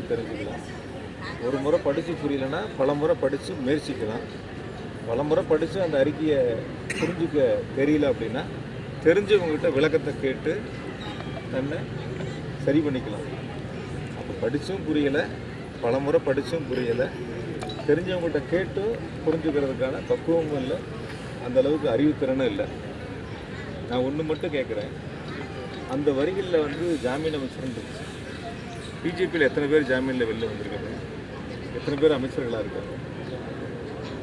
படித்து தெரிஞ்சுக்கலாம். ஒரு முறை படித்து புரியலன்னா பல முறை படித்து முயற்சிக்கலாம். பல முறை படித்து அந்த அறிக்கையை புரிஞ்சுக்க தெரியல அப்படின்னா தெரிஞ்சவங்ககிட்ட விளக்கத்தை கேட்டு தன்னை சரி பண்ணிக்கலாம். அப்போ படித்தும் புரியலை பல முறை படித்தும் புரியலை. தெரிஞ்சவங்ககிட்ட கேட்டு புரிஞ்சுக்கிறதுக்கான பக்குவமும் இல்லை அந்தளவுக்கு அறிவுத்திறனும் இல்லை. நான் ஒன்று மட்டும் கேட்குறேன் அந்த வரிகளில் வந்து ஜாமீன் அமைச்சர்னு இருந்துச்சு. பிஜேபியில் எத்தனை பேர் ஜாமீனில் வெளில வந்திருக்காங்க? எத்தனை பேர் அமைச்சர்களாக இருக்காங்க?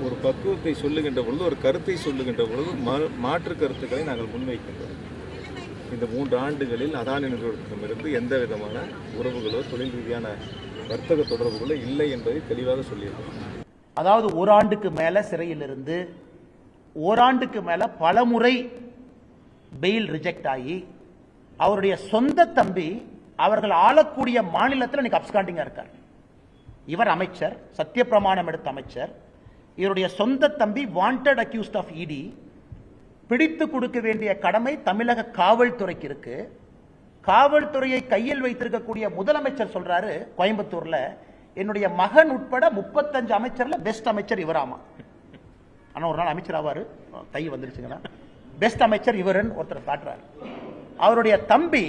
ஒரு பக்குவத்தை சொல்லுகின்ற பொழுது ஒரு கருத்தை சொல்லுகின்ற பொழுது மா- மாற்று கருத்துக்களை நாங்கள் முன்வைக்கின்றோம். இந்த மூன்று ஆண்டுகளில் அதானி நிறுவனத்திடமிருந்து எந்த விதமான உறவுகளோ தொழில் ரீதியான வர்த்தக தொடர்புகளோ இல்லை என்பதை தெளிவாக சொல்லியிருக்கோம் அதாவது ஒரு ஆண்டுக்கு சிறையிலிருந்து ஓராண்டுக்கு மேலே பலமுறை பெயில் ரிஜெக்ட் ஆகி அவருடைய சொந்த தம்பி அவர்கள் ஆளக்கூடிய மாநிலத்தில் இன்னைக்கு அப்ஸ்காண்டிங்காக இருக்கார். இவர் அமைச்சர் சத்தியப்பிரமாணம் எடுத்த அமைச்சர். இவருடைய சொந்த தம்பி வாண்டட் அக்யூஸ்ட் ஆஃப் இடி பிடித்து கொடுக்க வேண்டிய கடமை தமிழக காவல்துறைக்கு இருக்கு. காவல்துறையை கையில் வைத்திருக்கக்கூடிய முதலமைச்சர் சொல்றாரு கோயம்புத்தூர்ல என்னுடைய மகன் உட்பட முப்பத்தஞ்சு அமைச்சர்ல பெஸ்ட் அமைச்சர் இவராமா? ஆனா ஒரு நாள் அமைச்சர் ஆவாரு. கை வந்துருச்சுங்களா? பெஸ்ட் அமைச்சர் இவருன்னு ஒருத்தர் காட்டுறாரு. அவருடைய தம்பி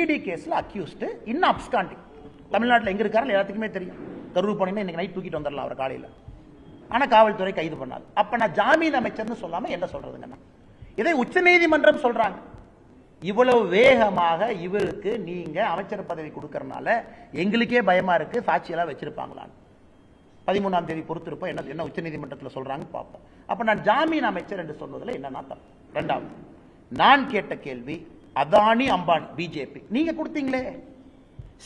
இடி கேஸில் அக்யூஸ்டு இன்னும் அப்ஸ்காண்டிங் தமிழ்நாட்டில் எங்கே இருக்காரு எல்லாத்துக்குமே தெரியும். கரூர் போனீங்கன்னா இன்னைக்கு நைட் தூக்கிட்டு வந்துடலாம் அவர் காலையில். ஆனால் காவல்துறை கைது பண்ணாது அப்போ நான் ஜாமீன் அமைச்சர்னு சொல்லாமல் என்ன சொல்றதுங்கண்ணா இதை உச்சநீதிமன்றம் சொல்கிறாங்க இவ்வளவு வேகமாக இவருக்கு நீங்கள் அமைச்சர் பதவி கொடுக்கறனால எங்களுக்கே பயமாக இருக்குது சாட்சியெல்லாம் வச்சுருப்பாங்களான்னு. பதிமூணாம் தேதி பொறுத்திருப்போம். என்ன என்ன உச்சநீதிமன்றத்தில் சொல்கிறாங்கன்னு பார்ப்போம். அப்போ நான் ஜாமீன் அமைச்சர் என்று சொல்வதில் என்ன தப்பு ரெண்டாவது நான் கேட்ட கேள்வி அதானி அம்பானி பிஜேபி நீங்க கொடுத்தீங்களே.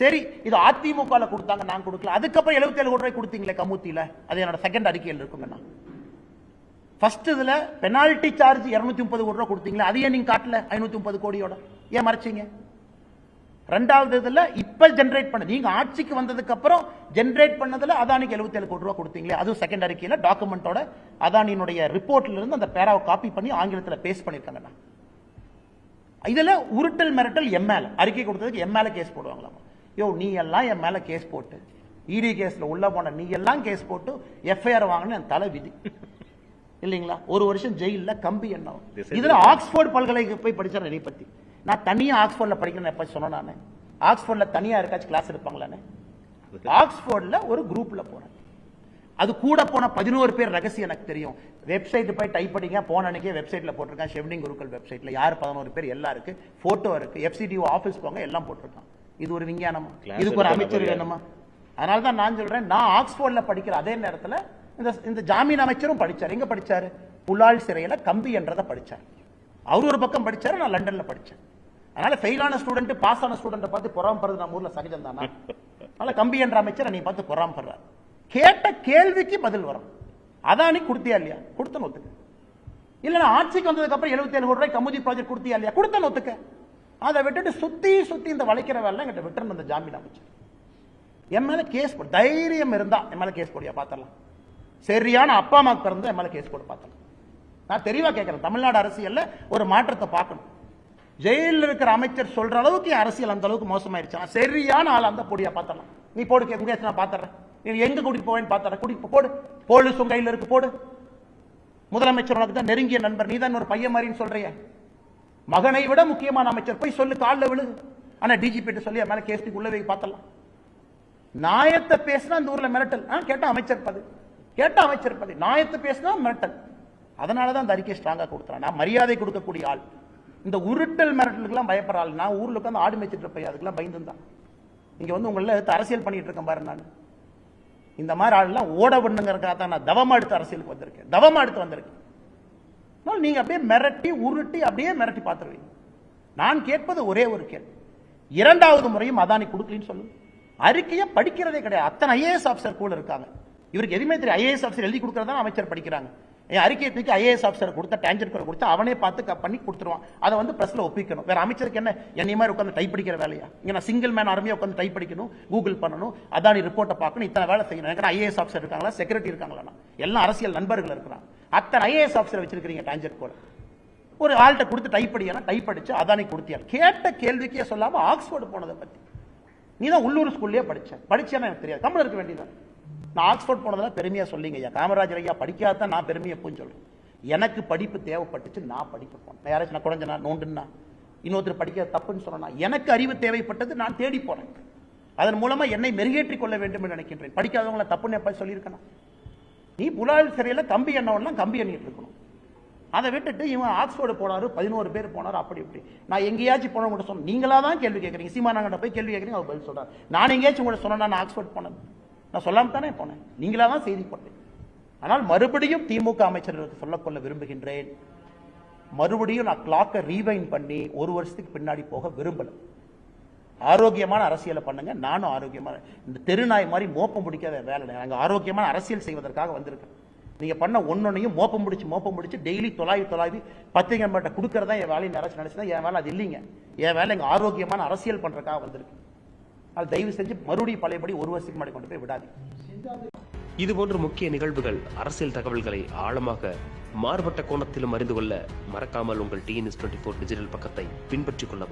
சரி இது அதிமுக கொடுத்தாங்க நான் கொடுக்கல. அதுக்கப்புறம் 77 கோடி ரூபாய் கொடுத்தீங்களே கமுத்தியில். அது என்னோட செகண்ட் அறிக்கையில் இருக்குங்கண்ணா ஃபர்ஸ்ட் இதுல பெனால்டி சார்ஜ் 230 முப்பது கோடி ரூபாய் கொடுத்தீங்களே அதையே நீங்க காட்டல 530 முப்பது கோடியோட. ஏன் மறைச்சீங்க? ரெண்டாவது இதுல இப்ப ஜென்ரேட் பண்ண நீங்க ஆட்சிக்கு வந்ததுக்கு அப்புறம் ஜென்ரேட் பண்ணதுல அதானிக்கு 77 கோடி ரூபாய் கொடுத்தீங்களே அதுவும் செகண்ட் அறிக்கையில டாக்குமெண்டோட அதானியினுடைய ரிப்போர்ட்ல இருந்து அந்த பேராவை காப்பி பண்ணி ஆங்கிலத்தில் பேஸ்ட் நான் இதுல உருட்டல் மிரட்டல் எம் மேல. அறிக்கை கொடுத்ததுக்கு எம் மேல கேஸ் போடுவாங்களாமா? யோ நீ எல்லாம் என் மேல கேஸ் போட்டு இடி கேஸ்ல உள்ள போன நீ எல்லாம் கேஸ் போட்டு எஃப்ஐஆர் வாங்கின என் தலை விதி. இல்லைங்களா? ஒரு வருஷம் ஜெயில்ல கம்பி என்ன? இதுல ஆக்ஸ்போர்ட் பல்கலைக்கு போய் படிச்சார் என்னை பத்தி. நான் தனியா ஆக்ஸ்போர்ட்ல படிக்கிறேன் எப்ப சொன்னேன் நானு? ஆக்ஸ்போர்ட்ல தனியா இருக்காச்சும் கிளாஸ் எடுப்பாங்களானே? ஆக்ஸ்போர்ட்ல ஒரு குரூப்ல போனேன். அது கூட போன பதினோரு பேர் ரகசியம் எனக்கு தெரியும். வெப்சைட் போய் டைப் பண்ணிங்க போன அன்னைக்கே வெப்சைட்ல போட்டிருக்கேன் ஷெவ்னிங் குருக்கள் வெப்சைட்ல யார் பதினோரு பேர்? எல்லாம் இருக்கு. போட்டோ இருக்கு. எஃப்சிடிஓ ஆபீஸ் போங்க எல்லாம் போட்டிருக்கான். இது ஒரு விஞ்ஞானமா? இதுக்கு ஒரு அமைச்சர் வேணுமா? அதனால தான் நான் சொல்றேன் நான் ஆக்ஸ்போர்ட்ல படிக்கிற அதே நேரத்துல இந்த இந்த ஜாமீன் அமைச்சரும் படிச்சார். எங்க படிச்சாரு? புலால் சிறையில கம்பி என்றதை படிச்சார். அவர் ஒரு பக்கம் படிச்சாரு நான் லண்டன்ல படிச்சேன். அதனால ஃபெயிலான ஸ்டூடெண்ட் பாஸ் ஆன ஸ்டூடெண்ட்டை பார்த்து பொறாமப்படுறது நம்ம ஊர்ல சகஜம் தானா அதனால கம்பி என்ற அமைச்சர் நீ பார்த்து பொறாமப்படுறாரு கேட்ட கேள்விக்கு பதில் வரும். அதானி கொடுத்தியா இல்லையா? கொடுத்தன ஒத்துக்க. இல்லைன்னா ஆட்சிக்கு வந்ததுக்கு அப்புறம் 77 கோடி ரூபாய் கமுதி ப்ராஜெக்ட் கொடுத்தியா இல்லையா? கொடுத்தன ஒத்துக்க. அதை விட்டுட்டு சுத்தி சுத்தி இந்த வளைக்கிற வேலை எங்கிட்ட விட்டுறணும் அந்த ஜாமீன் அமைச்சர். என் மேல கேஸ் போடு தைரியம் இருந்தா என் மேல கேஸ் போடியா பாத்திரலாம் சரியான அப்பா அம்மாவுக்கு பிறந்த என் மேல கேஸ் போட்டு பார்த்தலாம் நான் தெளிவா கேட்கிறேன். தமிழ்நாடு அரசியல்ல ஒரு மாற்றத்தை பார்க்கணும். ஜெயிலில் இருக்கிற அமைச்சர் சொல்ற அளவுக்கு என் அரசியல் அந்த அளவுக்கு மோசமாயிருச்சு. சரியான ஆள் அந்த போடியா பார்த்தலாம் நீ போடு கேட்க நான் பாத்துறேன் நீ எங்க கூட்டிட்டு போவேன்னு பார்த்தா கூட்டிட்டு போடு. போலீஸ் உங்க கையில் இருக்கு போடு. முதலமைச்சர் உனக்கு தான் நெருங்கிய நண்பர் நீ தான் ஒரு பையன் மாதிரின்னு சொல்றிய. மகனை விட முக்கியமான அமைச்சர் போய் சொல்லு காலில் விழு. ஆனா டிஜிபி சொல்லி மேல கேஸ்டிக்கு உள்ள போய் பார்த்தலாம் நாயத்தை பேசினா அந்த ஊர்ல மிரட்டல். ஆ, கேட்டா அமைச்சர் பது கேட்டா அமைச்சர் பது நாயத்தை பேசினா மிரட்டல். அதனாலதான் அந்த அறிக்கை ஸ்ட்ராங்கா கொடுத்துறான். நான் மரியாதை கொடுக்கக்கூடிய ஆள். இந்த உருட்டல் மிரட்டலுக்குலாம் பயப்படுற ஆள். நான் ஊர்ல உட்காந்து ஆடு மேய்ச்சிட்டு இருப்பேன். அதுக்கெல்லாம் பயந்து தான் இங்க வந்து உங்களை அரசியல் பண்ணிட்டு இருக்கேன் பாரு நான். இந்த மாதிரி ஆள்லாம் ஓட பண்ணுங்கிறதுக்காக தான் நான் தவமா எடுத்து அரசியலுக்கு வந்திருக்கேன். தவமா எடுத்து வந்திருக்கேன். நீங்க அப்படியே மிரட்டி உருட்டி அப்படியே மிரட்டி பார்த்துருவீங்க. நான் கேட்பது ஒரே ஒரு கேள்வி. இரண்டாவது முறையும் அதானி கொடுக்கலன்னு சொல்லு. அறிக்கையை படிக்கிறதே கிடையாது. அத்தனை ஐஏஎஸ் ஆஃபீஸர் கூட இருக்காங்க. இவருக்கு எதுவுமே தெரியும் ஐஏஎஸ் ஆஃபீஸர் எழுதி கொடுக்கறதா அமைச்சர் படிக்கிறாங்க. என் அறிக்கையை தூக்கி ஐஏஎஸ் ஆஃபீஸர் கொடுத்த டேஞ்சர் கொடுத்து அவனே பார்த்து பண்ணி கொடுத்துருவான். அதை வந்து பிரஸ்ல ஒப்பிக்கணும். வேற அமைச்சருக்கு என்ன? என்னை மாதிரி உட்காந்து டைப் படிக்கிற வேலையா? இங்கே நான் சிங்கிள் மேன் ஆர்மியாக உட்காந்து டைப் படிக்கணும் கூகுள் பண்ணணும் அதானி ரிப்போர்ட்டை பார்க்கணும் இத்தனை வேலை செய்யணும். எனக்கு ஐஏஎஸ் ஆஃபீஸர் இருக்காங்களா? செக்ரட்டரி இருக்காங்களா எல்லாம் அரசியல் நண்பர்கள் இருக்கிறாங்க. அத்தனை ஐஏஎஸ் ஆஃபீஸர் வச்சிருக்கிறீங்க டேஞ்சர் கூட ஒரு ஆள்கிட்ட கொடுத்து டைப் படிக்கணும் டைப் அடிச்சு அதானி கொடுத்தியார் கேட்ட கேள்விக்கே சொல்லாம ஆக்ஸ்போர்டு போனதை பத்தி. நீ தான் உள்ளூர் ஸ்கூல்லேயே படித்த படிச்சேன்னா எனக்கு தெரியாது. தமிழ் இருக்க வேண்டியதான் நான் ஆக்ஸ்போர்ட் போனதெல்லாம் பெருமையாக சொல்லிங்க ஐயா. காமராஜர் ஐயா படிக்காதான் நான் பெருமையை போய் சொல்கிறேன் எனக்கு படிப்பு தேவைப்பட்டுச்சு நான் படிக்க போனேன் நான் யாராச்சும் நான் குறைஞ்சனா நோண்டுன்னா இன்னொருத்தர் படிக்க தப்புன்னு சொன்னா எனக்கு அறிவு தேவைப்பட்டது நான் தேடி போனேன் அதன் மூலமாக என்னை மெருகேற்றிக் கொள்ள வேண்டும் என்று நினைக்கின்றேன். படிக்காதவங்களை தப்புன்னு எப்ப சொல்லியிருக்கேனா நீ புலால் சிறையில் கம்பி எண்ணவெல்லாம் கம்பி எண்ணிட்டு இருக்கணும். அதை விட்டுட்டு இவன் ஆக்ஸ்போர்டு போனாரு பதினோரு பேர் போனாரு அப்படி இப்படி. நான் எங்கேயாச்சும் போனவங்கள்ட்ட சொன்னேன் நீங்களா தான் கேள்வி கேட்குறீங்க. சீமானாங்கிட்ட போய் கேள்வி கேட்குறீங்க அவர் பதில் சொல்கிறார் நான் எங்கேயாச்சும் கூட சொன்னேன் நான் ஆக்ஸ்போர்ட் போனேன் நான் சொல்லாம தானே போனேன். நீங்களா தான் செய்தி போட்டேன். ஆனால் மறுபடியும் திமுக அமைச்சர்களுக்கு சொல்லக்கொள்ள விரும்புகின்றேன். மறுபடியும் நான் கிளாக்கை ரீவைன் பண்ணி ஒரு வருஷத்துக்கு பின்னாடி போக விரும்பலை. ஆரோக்கியமான அரசியலை பண்ணுங்க. நானும் ஆரோக்கியமான இந்த தெருநாய் மாதிரி மோப்பம் பிடிக்காத வேலை நாங்கள் ஆரோக்கியமான அரசியல் செய்வதற்காக வந்திருக்கேன். நீங்கள் பண்ண ஒன்னொன்னையும் மோப்பம் பிடிச்சி மோப்பம் பிடிச்சி டெய்லி தொலாவி தொலாவி பத்திரிகை மட்டும் கொடுக்கறதா என் வேலையை நினச்சி நினச்சி தான் என் வேலை அது இல்லைங்க. என் வேலை எங்கள் ஆரோக்கியமான அரசியல் பண்ணுறதுக்காக வந்திருக்கு. அது தயவு செஞ்சு மறுபடியும் பழையபடி ஒரு வருஷத்துக்கு முன்னாடி கொண்டு போய் இது இதுபோன்ற முக்கிய நிகழ்வுகள் அரசியல் தகவல்களை ஆழமாக மாறுபட்ட கோணத்திலும் அறிந்து கொள்ள மறக்காமல் உங்கள் டிஎன்எஸ் டுவெண்ட்டி ஃபோர் டிஜிட்டல் பக்கத்தை பின்பற்றிக் கொள்ளவும்.